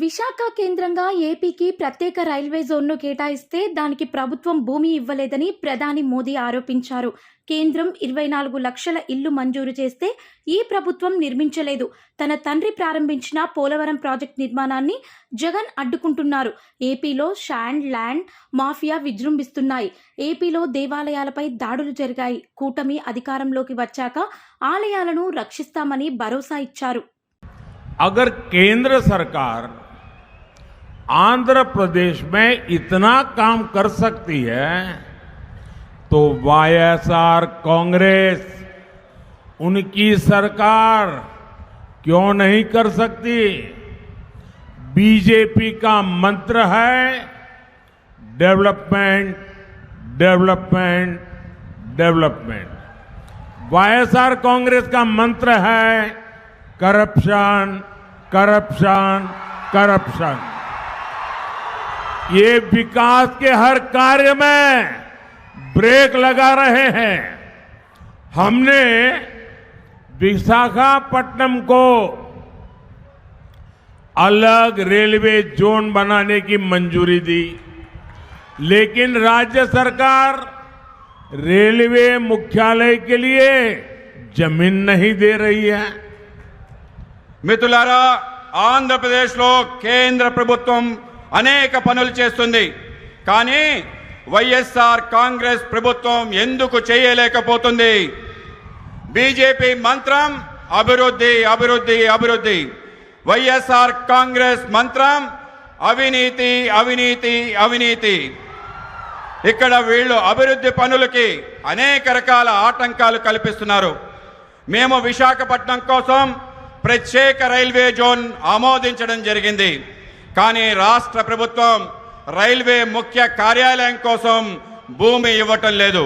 విశాఖ కేంద్రంగా ఏపీకి ప్రత్యేక రైల్వే జోన్ను కేటాయిస్తే దానికి ప్రభుత్వం భూమి ఇవ్వలేదని ప్రధాని మోదీ ఆరోపించారు. కేంద్రం ఇరవై నాలుగు లక్షల ఇల్లు మంజూరు చేస్తే ఈ ప్రభుత్వం నిర్మించలేదు. తన తండ్రి ప్రారంభించిన పోలవరం ప్రాజెక్ట్ నిర్మాణాన్ని జగన్ అడ్డుకుంటున్నారు. ఏపీలో షాండ్ ల్యాండ్ మాఫియా విజృంభిస్తున్నాయి. ఏపీలో దేవాలయాలపై దాడులు జరిగాయి. కూటమి అధికారంలోకి వచ్చాక ఆలయాలను రక్షిస్తామని భరోసా ఇచ్చారు. అగర్ కేంద్ర సర్కార్ आंध्र प्रदेश में इतना काम कर सकती है तो वाईएसआर कांग्रेस, उनकी सरकार क्यों नहीं कर सकती? बीजेपी का मंत्र है, development development development. YSR Congress का मंत्र है, करप्शन करप्शन करप्शन। ये विकास के हर कार्य में ब्रेक लगा रहे हैं हमने विशाखापट्टनम को अलग रेलवे जोन बनाने की मंजूरी दी लेकिन राज्य सरकार रेलवे मुख्यालय के लिए जमीन नहीं दे रही है మిత్రులారా ఆంధ్రప్రదేశ్లో కేంద్ర ప్రభుత్వం అనేక పనులు చేస్తుంది. కానీ వైఎస్ఆర్ కాంగ్రెస్ ప్రభుత్వం ఎందుకు చేయలేకపోతుంది? బీజేపీ మంత్రం అభివృద్ధి అభివృద్ధి అభివృద్ధి. వైఎస్ఆర్ కాంగ్రెస్ మంత్రం అవినీతి అవినీతి అవినీతి. ఇక్కడ వీళ్ళు అభివృద్ధి పనులకి అనేక రకాల ఆటంకాలు కల్పిస్తున్నారు. మేము విశాఖపట్నం కోసం ప్రత్యేక రైల్వే జోన్ ఆమోదించడం జరిగింది. కానీ రాష్ట్ర ప్రభుత్వం రైల్వే ముఖ్య కార్యాలయం కోసం భూమి ఇవ్వటం లేదు.